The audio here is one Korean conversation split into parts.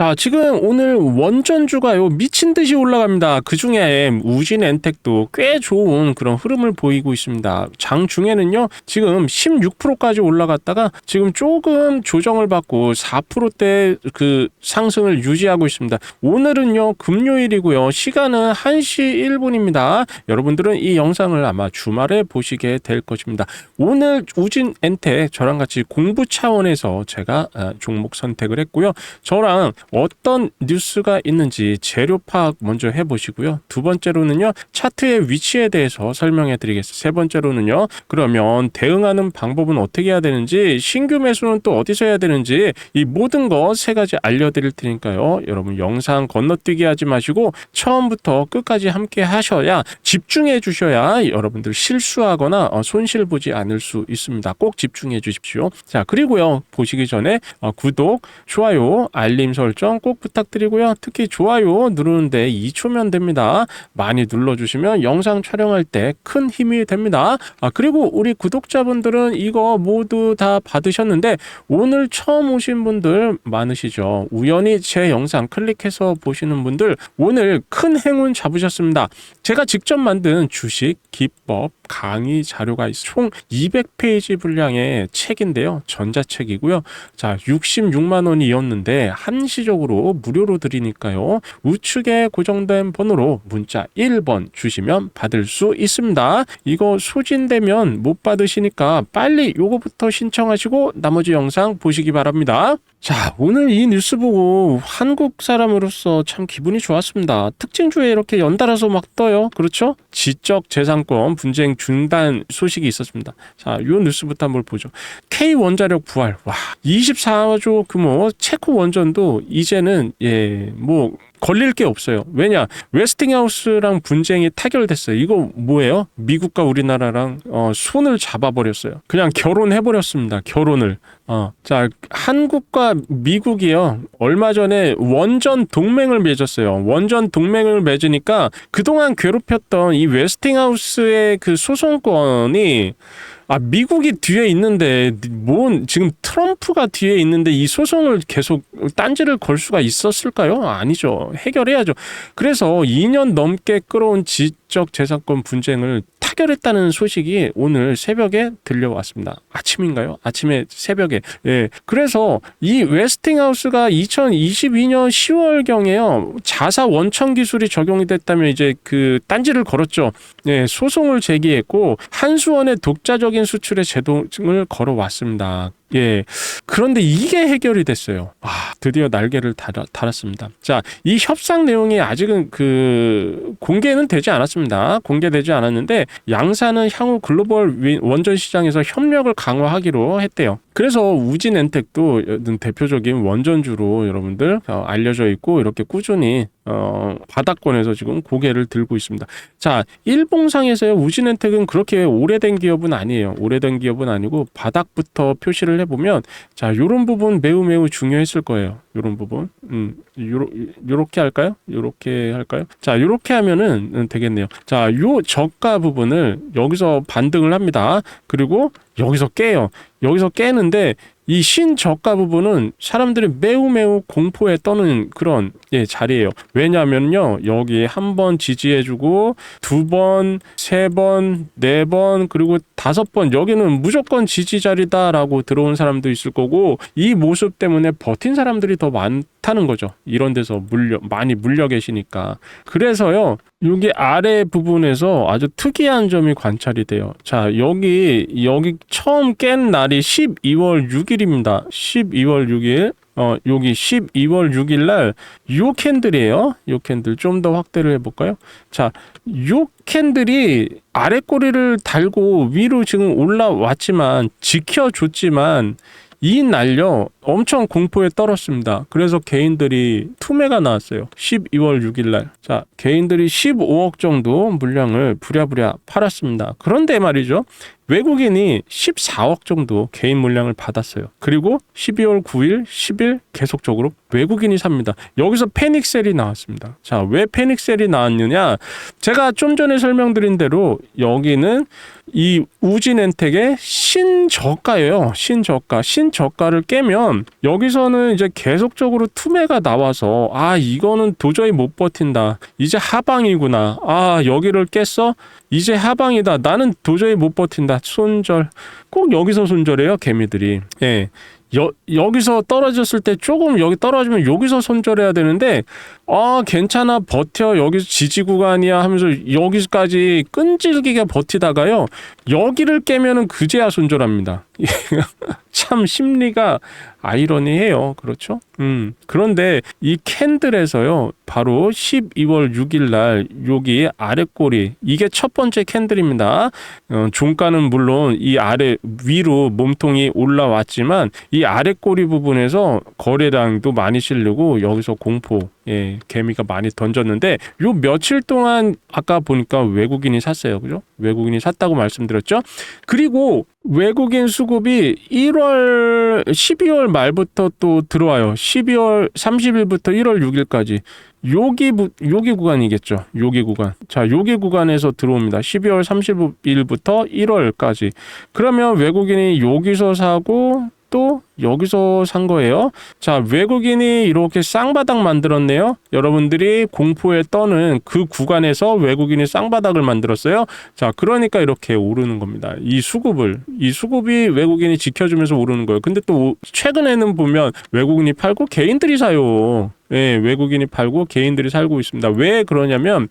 자, 지금 오늘 원전주가 요 미친 듯이 올라갑니다. 그 중에 우진 엔텍도 꽤 좋은 그런 흐름을 보이고 있습니다. 장 중에는요 지금 16%까지 올라갔다가 지금 조금 조정을 받고 4%대 그 상승을 유지하고 있습니다. 오늘은요 금요일이고요 시간은 1시 1분입니다. 여러분들은 이 영상을 아마 주말에 보시게 될 것입니다. 오늘 우진 엔텍 저랑 같이 공부 차원에서 제가 아, 종목 선택을 했고요. 저랑 어떤 뉴스가 있는지 재료 파악 먼저 해보시고요. 두 번째로는요, 차트의 위치에 대해서 설명해 드리겠습니다. 세 번째로는요, 그러면 대응하는 방법은 어떻게 해야 되는지, 신규 매수는 또 어디서 해야 되는지, 이 모든 거 세 가지 알려드릴 테니까요. 여러분 영상 건너뛰기 하지 마시고, 처음부터 끝까지 함께 하셔야, 집중해 주셔야 여러분들 실수하거나 어, 손실 보지 않을 수 있습니다. 꼭 집중해 주십시오. 자, 그리고요, 보시기 전에 어, 구독, 좋아요, 알림 설정 꼭 부탁드리고요. 특히 좋아요 누르는데 2초면 됩니다. 많이 눌러주시면 영상 촬영할 때 큰 힘이 됩니다. 아, 그리고 우리 구독자분들은 이거 모두 다 받으셨는데 오늘 처음 오신 분들 많으시죠. 우연히 제 영상 클릭해서 보시는 분들 오늘 큰 행운 잡으셨습니다. 제가 직접 만든 주식 기법 강의 자료가 있- 총 200페이지 분량의 책인데요. 전자책이고요. 자, 66만 원이었는데 한시 적으로 무료로 드리니까요. 우측에 고정된 번호로 문자 1번 주시면 받을 수 있습니다. 이거 소진되면 못 받으시니까 빨리 요거부터 신청하시고 나머지 영상 보시기 바랍니다. 자, 오늘 이 뉴스 보고 한국 사람으로서 참 기분이 좋았습니다. 특징주에 이렇게 연달아서 막 떠요. 그렇죠? 지적 재산권 분쟁 중단 소식이 있었습니다. 자, 요 뉴스부터 한번 보죠. K 원자력 부활. 와, 24조 규모 체코 원전도 이제는 예, 뭐 걸릴 게 없어요. 왜냐? 웨스팅하우스랑 분쟁이 타결됐어요. 이거 뭐예요? 미국과 우리나라랑 어, 손을 잡아버렸어요. 그냥 결혼해버렸습니다. 결혼을. 어, 자, 한국과 미국이요. 얼마 전에 원전 동맹을 맺었어요. 원전 동맹을 맺으니까 그동안 괴롭혔던 이 웨스팅하우스의 그 소송권이 아 미국이 뒤에 있는데 뭔 지금 트럼프가 뒤에 있는데 이 소송을 계속 딴지를 걸 수가 있었을까요? 아니죠. 해결해야죠. 그래서 2년 넘게 끌어온 지적 재산권 분쟁을 타결했다는 소식이 오늘 새벽에 들려왔습니다. 아침인가요? 아침에 새벽에. 예. 그래서 이 웨스팅하우스가 2022년 10월 경에요. 자사 원천 기술이 적용이 됐다면 이제 그 딴지를 걸었죠. 예, 소송을 제기했고 한수원의 독자적인 수출의 제동을 걸어왔습니다. 예. 그런데 이게 해결이 됐어요. 아, 드디어 날개를 달아, 달았습니다. 자, 이 협상 내용이 아직은 그 공개는 되지 않았습니다. 공개되지 않았는데 양사는 향후 글로벌 위- 원전 시장에서 협력을 강화하기로 했대요. 그래서 우진 엔텍도 대표적인 원전주로 여러분들 어, 알려져 있고 이렇게 꾸준히 어, 바닥권에서 지금 고개를 들고 있습니다. 자, 일봉상에서요 우진 엔텍은 그렇게 오래된 기업은 아니에요. 오래된 기업은 아니고 바닥부터 표시를 해보면 자, 요런 부분 매우 매우 중요했을 거예요. 요런 부분, 음, 요러, 요렇게 할까요? 요렇게 할까요? 자, 요렇게 하면은 음, 되겠네요. 자, 요 저가 부분을 여기서 반등을 합니다. 그리고 여기서 깨요. 여기서 깨는데 이 신저가 부분은 사람들이 매우 매우 공포에 떠는 그런 예, 자리예요. 왜냐하면요 여기 한 번 지지해 주고 두 번, 세 번, 네 번 그리고 다섯 번 여기는 무조건 지지 자리다라고 들어온 사람도 있을 거고 이 모습 때문에 버틴 사람들이 더 많다는 거죠. 이런 데서 물려 많이 물려 계시니까 그래서요 여기 아래 부분에서 아주 특이한 점이 관찰이 돼요. 자, 여기 여기 처음 깬 날이 12월 6일입니다. 12월 6일. 어, 여기 12월 6일 날 요 캔들이에요. 요 캔들 좀 더 확대를 해 볼까요? 자, 요 캔들이 아래 꼬리를 달고 위로 지금 올라왔지만 지켜줬지만 이 날요 엄청 공포에 떨었습니다. 그래서 개인들이 투매가 나왔어요. 12월 6일 날. 자, 개인들이 15억 정도 물량을 부랴부랴 팔았습니다. 그런데 말이죠. 외국인이 14억 정도 개인 물량을 받았어요. 그리고 12월 9일, 10일 계속적으로 외국인이 삽니다. 여기서 패닉셀이 나왔습니다. 자, 왜 패닉셀이 나왔느냐? 제가 좀 전에 설명드린 대로 여기는 이 우진엔텍의 신저가예요. 신저가. 신저가를 깨면 여기서는 이제 계속적으로 투매가 나와서 아 이거는 도저히 못 버틴다. 이제 하방이구나. 아 여기를 깼어. 이제 하방이다. 나는 도저히 못 버틴다. 손절. 꼭 여기서 손절해요. 개미들이. 예. 여, 여기서 떨어졌을 때 조금 여기 떨어지면 여기서 손절해야 되는데 아 괜찮아 버텨 여기서 지지 구간이야 하면서 여기까지 끈질기게 버티다가요 여기를 깨면은 그제야 손절합니다 참 심리가 아이러니해요. 그렇죠? 음. 그런데 이 캔들에서요 바로 12월 6일 날 여기 아래 꼬리 이게 첫 번째 캔들입니다. 어, 종가는 물론 이 아래 위로 몸통이 올라왔지만 이 아래 꼬리 부분에서 거래량도 많이 실리고 여기서 공포 예, 개미가 많이 던졌는데 요 며칠 동안 아까 보니까 외국인이 샀어요. 그죠? 외국인이 샀다고 말씀드렸죠? 그리고 외국인 수급이 1월 12월 말부터 또 들어와요. 12월 30일부터 1월 6일까지 요기 부, 요기 구간이겠죠. 요기 구간. 자, 요기 구간에서 들어옵니다. 12월 30일부터 1월까지. 그러면 외국인이 여기서 사고 또 여기서 산 거예요. 자, 외국인이 이렇게 쌍바닥 만들었네요. 여러분들이 공포에 떠는 그 구간에서 외국인이 쌍바닥을 만들었어요. 자, 그러니까 이렇게 오르는 겁니다. 이 수급을 이 수급이 외국인이 지켜주면서 오르는 거예요. 근데 또 최근에는 보면 외국인이 팔고 개인들이 사요. 예, 외국인이 팔고 개인들이 살고 있습니다. 왜 그러냐면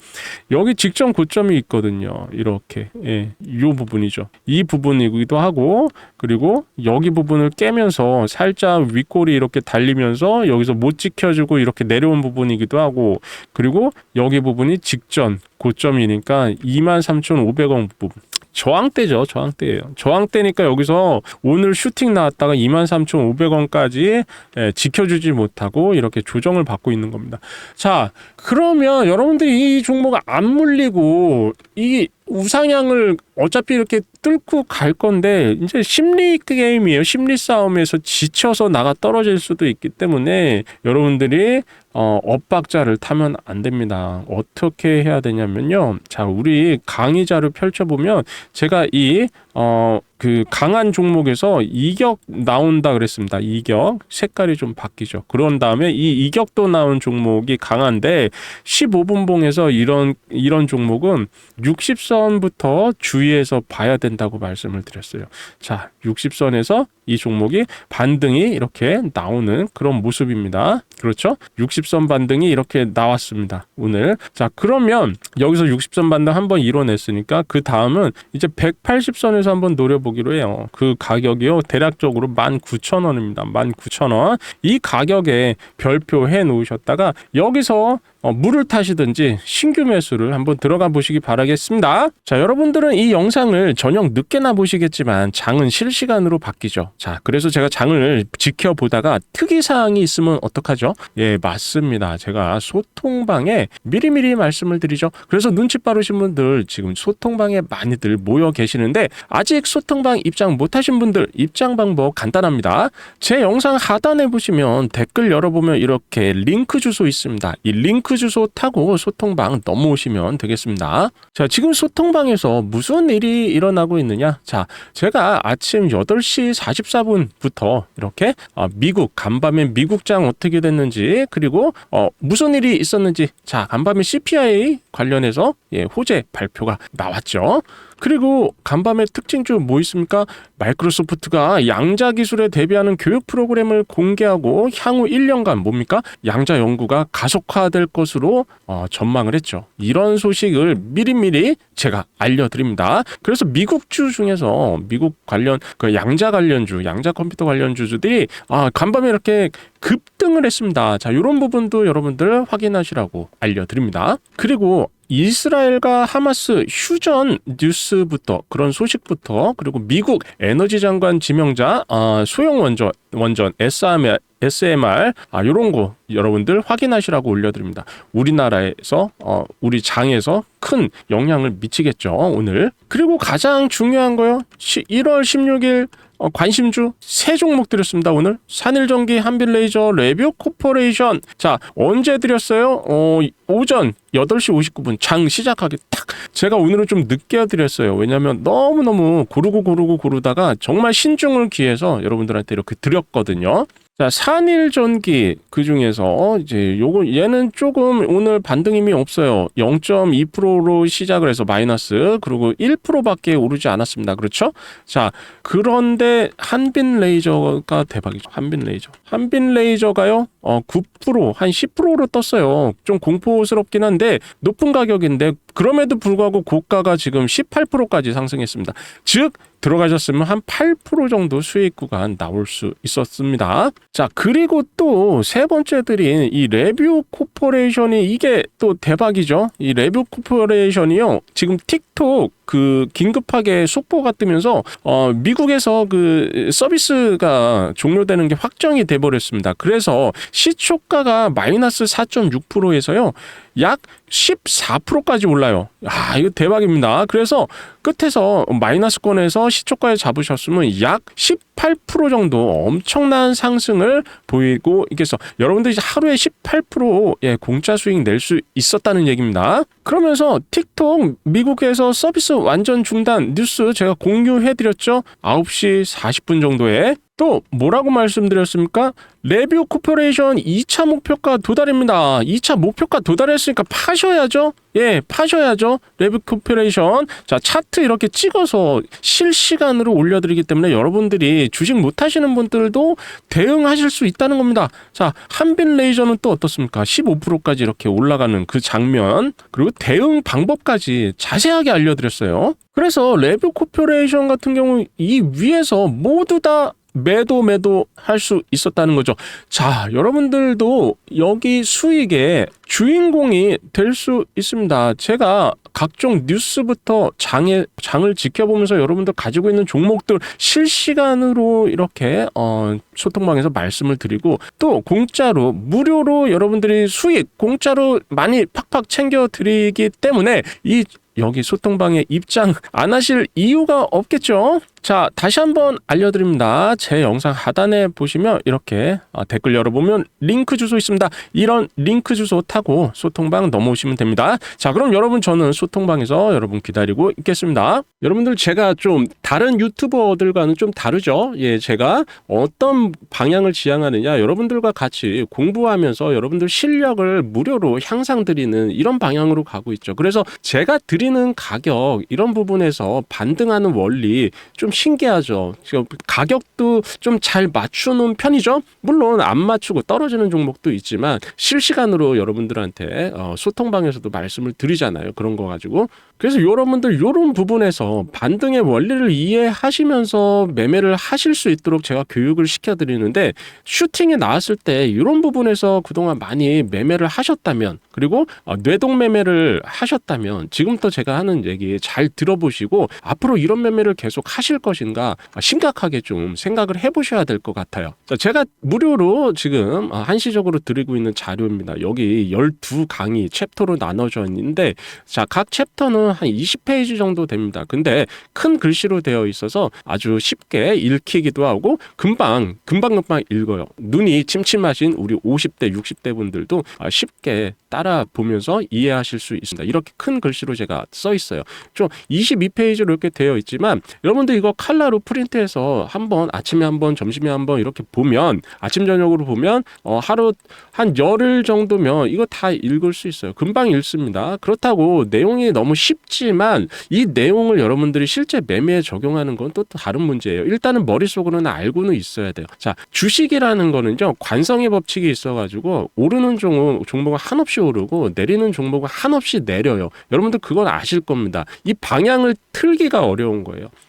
여기 직전 고점이 있거든요. 이렇게 예, 이 부분이죠. 이 부분이기도 하고 그리고 여기 부분을 깨면서 살짝 윗골이 이렇게 달리면서 여기서 못 지켜주고 이렇게 내려온 부분이기도 하고 그리고 여기 부분이 직전 고점이니까 23,500원 부분. 저항대죠. 저항대예요. 저항대니까 여기서 오늘 슈팅 나왔다가 23,500원까지 예, 지켜주지 못하고 이렇게 조정을 받고 있는 겁니다. 자, 그러면 여러분들이 이 종목 안 물리고 이 우상향을 어차피 이렇게 뚫고 갈 건데 이제 심리 게임이에요. 심리 싸움에서 지쳐서 나가 떨어질 수도 있기 때문에 여러분들이 어, 엇박자를 타면 안 됩니다. 어떻게 해야 되냐면요. 자, 우리 강의자를 펼쳐보면 제가 이 어, 그 강한 종목에서 이격 나온다 그랬습니다. 이격 색깔이 좀 바뀌죠. 그런 다음에 이 이격도 나온 종목이 강한데 15분봉에서 이런 이런 종목은 60선부터 주의해서 봐야 된다고 말씀을 드렸어요. 자, 60선에서 이 종목이 반등이 이렇게 나오는 그런 모습입니다. 그렇죠? 60선 반등이 이렇게 나왔습니다. 오늘. 자, 그러면 여기서 60선 반등 한번 이뤄냈으니까 그 다음은 이제 180선에서 한번 노려보기로 해요. 그 가격이요. 대략적으로 19,000원입니다. 19,000원. 이 가격에 별표 해 놓으셨다가 여기서 어, 물을 타시든지 신규 매수를 한번 들어가 보시기 바라겠습니다. 자, 여러분들은 이 영상을 저녁 늦게나 보시겠지만 장은 실시간으로 바뀌죠. 자, 그래서 제가 장을 지켜보다가 특이사항이 있으면 어떡하죠? 예, 맞습니다. 제가 소통방에 미리미리 말씀을 드리죠. 그래서 눈치 빠르신 분들 지금 소통방에 많이들 모여 계시는데 아직 소통방 입장 못하신 분들 입장 방법 간단합니다. 제 영상 하단에 보시면 댓글 열어보면 이렇게 링크 주소 있습니다. 이 링크 주소 타고 소통방 넘어오시면 되겠습니다. 자, 지금 소통방에서 무슨 일이 일어나고 있느냐? 자, 제가 아침 8시 44분부터 이렇게 어, 미국 간밤에 미국장 어떻게 됐는지 그리고 어, 무슨 일이 있었는지 자, 간밤에 CPI 관련해서 예, 호재 발표가 나왔죠. 그리고 간밤의 특징 중 뭐 있습니까? 마이크로소프트가 양자 기술에 대비하는 교육 프로그램을 공개하고 향후 1년간 뭡니까? 양자 연구가 가속화될 것으로 어, 전망을 했죠. 이런 소식을 미리미리 제가 알려드립니다. 그래서 미국주 중에서 미국 관련 그 양자 관련주, 양자 컴퓨터 관련주들이 아, 간밤에 이렇게 급등을 했습니다. 자, 이런 부분도 여러분들 확인하시라고 알려드립니다. 그리고 이스라엘과 하마스 휴전 뉴스부터 그런 소식부터 그리고 미국 에너지 장관 지명자 아, 소형 원전 원전 SRM의 SMR 아 요런 거 여러분들 확인하시라고 올려드립니다. 우리나라에서 어 우리 장에서 큰 영향을 미치겠죠 오늘. 그리고 가장 중요한 거요. 1월 16일 어, 관심주 세 종목 드렸습니다 오늘. 산일전기 한빌레이저 레뷰 코퍼레이션. 자 언제 드렸어요? 어 오전 8시 59분. 장 시작하기 딱. 제가 오늘은 좀 늦게 드렸어요. 왜냐면 너무너무 고르고 고르고 고르다가 정말 신중을 기해서 여러분들한테 이렇게 드렸거든요 자, 산일전기 그 중에서 이제 요거 얘는 조금 오늘 반등 힘이 없어요. 0.2%로 시작을 해서 마이너스 그리고 1%밖에 오르지 않았습니다. 그렇죠? 자, 그런데 한빈 레이저가 대박이죠. 한빈 레이저. 한빈 레이저가요. 어, 9%한 10%로 떴어요. 좀 공포스럽긴 한데 높은 가격인데 그럼에도 불구하고 고가가 지금 18%까지 상승했습니다. 즉 들어가셨으면 한 8% 정도 수익 구간 나올 수 있었습니다. 자, 그리고 또 세 번째 드린 이 레뷰 코퍼레이션이 이게 또 대박이죠. 이 레뷰 코퍼레이션이요. 지금 틱톡 그 긴급하게 속보가 뜨면서 어 미국에서 그 서비스가 종료되는 게 확정이 돼 버렸습니다. 그래서 시초가가 마이너스 4.6%에서요. 약 14%까지 올라요. 아, 이거 대박입니다. 그래서 끝에서 마이너스권에서 시초가에 잡으셨으면 약 18% 정도 엄청난 상승을 보이고 있겠어. 여러분들이 하루에 18% 예, 공짜 수익 낼 수 있었다는 얘기입니다. 그러면서 틱톡 미국에서 서비스 완전 중단 뉴스 제가 공유해 드렸죠. 9시 40분 정도에 또 뭐라고 말씀드렸습니까? 레뷰 코퍼레이션 2차 목표가 도달입니다. 2차 목표가 도달했으니까 파셔야죠. 예, 파셔야죠. 레뷰 코퍼레이션. 자, 차트 이렇게 찍어서 실시간으로 올려드리기 때문에 여러분들이 주식 못 하시는 분들도 대응하실 수 있다는 겁니다. 자, 한빈 레이저는 또 어떻습니까? 15%까지 이렇게 올라가는 그 장면, 그리고 대응 방법까지 자세하게 알려드렸어요. 그래서 레뷰 코퍼레이션 같은 경우 이 위에서 모두 다 매도 매도 할 수 있었다는 거죠. 자, 여러분들도 여기 수익의 주인공이 될 수 있습니다. 제가 각종 뉴스부터 장에 장을 지켜보면서 여러분들 가지고 있는 종목들 실시간으로 이렇게 어, 소통방에서 말씀을 드리고 또 공짜로 무료로 여러분들이 수익 공짜로 많이 팍팍 챙겨 드리기 때문에 이 여기 소통방에 입장 안 하실 이유가 없겠죠? 자, 다시 한번 알려드립니다. 제 영상 하단에 보시면 이렇게 어, 댓글 열어보면 링크 주소 있습니다. 이런 링크 주소 타고 소통방 넘어오시면 됩니다. 자, 그럼 여러분 저는 소통방에서 여러분 기다리고 있겠습니다. 여러분들 제가 좀 다른 유튜버들과는 좀 다르죠? 예, 제가 어떤 방향을 지향하느냐 여러분들과 같이 공부하면서 여러분들 실력을 무료로 향상드리는 이런 방향으로 가고 있죠. 그래서 제가 드리는 가격 이런 부분에서 반등하는 원리 좀 신기하죠. 지금 가격도 좀 잘 맞추는 편이죠. 물론 안 맞추고 떨어지는 종목도 있지만 실시간으로 여러분들 한테 어, 소통방에서도 말씀을 드리잖아요. 그런 거 가지고 그래서 여러분들 이런 부분에서 반등의 원리를 이해하시면서 매매를 하실 수 있도록 제가 교육을 시켜드리는데 슈팅에 나왔을 때 이런 부분에서 그동안 많이 매매를 하셨다면 그리고 어, 뇌동 매매를 하셨다면 지금부터 제가 하는 얘기 잘 들어보시고 앞으로 이런 매매를 계속 하실 것인가 심각하게 좀 생각을 해보셔야 될 것 같아요. 자, 제가 무료로 지금 어, 한시적으로 드리고 있는 자료입니다. 여기 12강의 챕터로 나눠져 있는데 자, 각 챕터는 한 20페이지 정도 됩니다. 근데 큰 글씨로 되어 있어서 아주 쉽게 읽히기도 하고 금방 금방 금방 읽어요. 눈이 침침하신 우리 50대 60대 분들도 아, 쉽게 따라 보면서 이해하실 수 있습니다. 이렇게 큰 글씨로 제가 써 있어요. 좀 22페이지로 이렇게 되어 있지만 여러분들 이거 칼라로 프린트해서 한번 아침에 한번 점심에 한번 이렇게 보면 아침 저녁으로 보면 어, 하루 한 열흘 정도면 이거 다 읽을 수 있어요. 금방 읽습니다. 그렇다고 내용이 너무 쉽 지만 이 내용을 여러분들이 실제 매매에 적용하는 건 또 다른 문제예요. 일단은 머릿속으로는 알고는 있어야 돼요. 자, 주식이라는 거는요. 관성의 법칙이 있어 가지고 오르는 종목, 종목은 한없이 오르고 내리는 종목은 한없이 내려요. 여러분들 그건 아실 겁니다. 이 방향을 틀기가 어려운 거예요.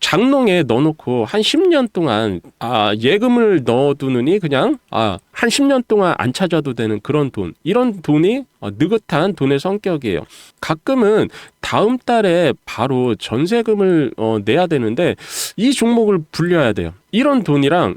장롱에 넣어놓고 한 10년 동안 아, 예금을 넣어두느니 그냥 아, 한 10년 동안 안 찾아도 되는 그런 돈 이런 돈이 어, 느긋한 돈의 성격이에요. 가끔은 다음 달에 바로 전세금을 어, 내야 되는데 이 종목을 불려야 돼요. 이런 돈이랑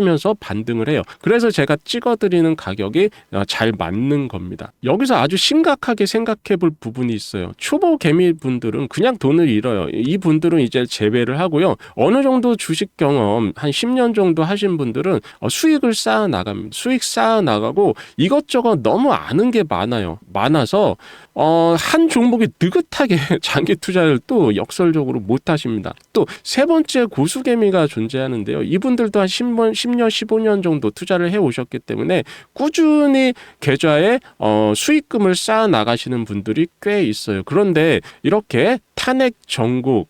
면서 반등을 해요. 그래서 제가 찍어드리는 가격이 어, 잘 맞는 겁니다. 여기서 아주 심각하게 생각해 볼 부분이 있어요. 초보 개미 분들은 그냥 돈을 잃어요. 이 분들은 이제 재배를 하고요. 어느 정도 주식 경험 한 10년 정도 하신 분들은 어, 수익을 쌓아 나갑니다. 수익 쌓아 나가고 이것저것 너무 아는 게 많아요. 많아서 어, 한 종목이 느긋하게 장기 투자를 또 역설적으로 못 하십니다. 또 세 번째 고수개미가 존재하는데요. 이분들도 한 10년, 10년, 15년 정도 투자를 해 오셨기 때문에 꾸준히 계좌에 어, 수익금을 쌓아 나가시는 분들이 꽤 있어요. 그런데 이렇게 탄핵 전국,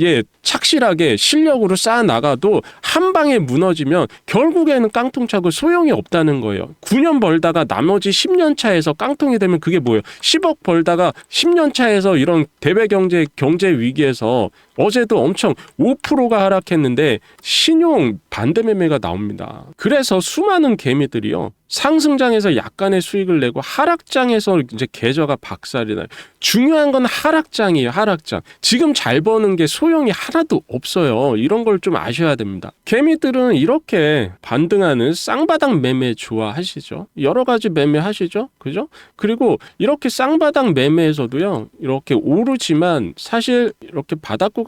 예 착실하게 실력으로 쌓아 나가도 한 방에 무너지면 결국에는 깡통 차고 소용이 없다는 거예요. 9년 벌다가 나머지 10년 차에서 깡통이 되면 그게 뭐예요? 10억 벌다가 10년 차에서 이런 대외 경제 경제 위기에서 어제도 엄청 5%가 하락했는데 신용 반대 매매가 나옵니다. 그래서 수많은 개미들이요. 상승장에서 약간의 수익을 내고 하락장에서 이제 계좌가 박살이 나요. 중요한 건 하락장이에요. 하락장. 지금 잘 버는 게 소용이 하나도 없어요. 이런 걸 좀 아셔야 됩니다. 개미들은 이렇게 반등하는 쌍바닥 매매 좋아하시죠. 여러 가지 매매 하시죠. 그죠? 그리고 이렇게 쌍바닥 매매에서도요. 이렇게 오르지만 사실 이렇게 바닥 구간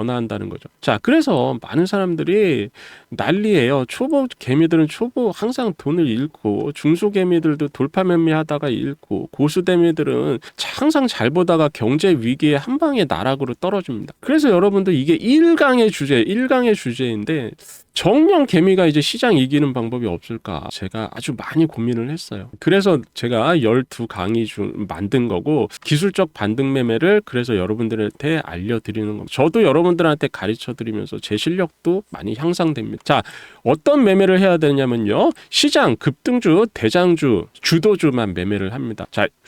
한다는 거죠. 자, 그래서 많은 사람들이 난리예요. 초보 개미들은 초보 항상 돈을 잃고 중소 개미들도 돌파 매매하다가 잃고 고수 개미들은 항상 잘 보다가 경제 위기에 한 방에 나락으로 떨어집니다. 그래서 여러분들 이게 1강의 주제, 1강의 주제인데 정령 개미가 이제 시장 이기는 방법이 없을까 제가 아주 많이 고민을 했어요. 그래서 제가 12강의 중 만든 거고 기술적 반등 매매를 그래서 여러분들한테 알려드리는 겁니다. 저도 여러분 들한테 가르쳐 드리면서 제 실력도 많이 향상됩니다. 자, 어떤 매매를 해야 되냐면요. 시장 급등주, 대장주, 주도주만 매매를 합니다. 자,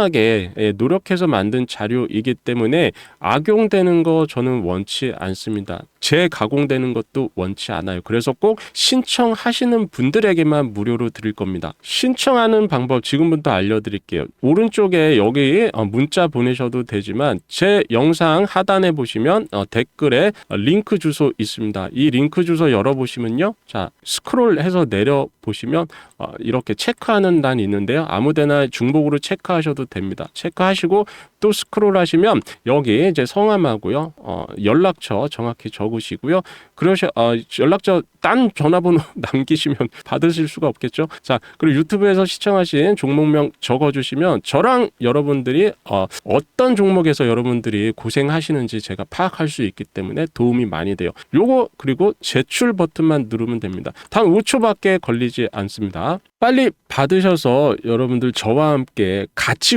하게 예, 노력해서 만든 자료이기 때문에 악용되는 거 저는 원치 않습니다. 재가공되는 것도 원치 않아요. 그래서 꼭 신청하시는 분들에게만 무료로 드릴 겁니다. 신청하는 방법 지금부터 알려드릴게요. 오른쪽에 여기 어, 문자 보내셔도 되지만 제 영상 하단에 보시면 어, 댓글에 어, 링크 주소 있습니다. 이 링크 주소 열어보시면요. 자 스크롤해서 내려 보시면 어, 이렇게 체크하는 단이 있는데요. 아무데나 중복으로 체크하셔도 됩니다. 체크하시고 또 스크롤 하시면 여기 이제 성함하고요, 어, 연락처 정확히 적으시고요. 그러셔 어, 연락처 딴 전화번호 남기시면 받으실 수가 없겠죠. 자 그리고 유튜브에서 시청하신 종목명 적어 주시면 저랑 여러분들이 어, 어떤 종목에서 여러분들이 고생하시는지 제가 파악할 수 있기 때문에 도움이 많이 돼요. 요거 그리고 제출 버튼만 누르면 됩니다. 단 5초밖에 걸리지 않습니다. 빨리 받으셔서 여러분들 저와 함께 같이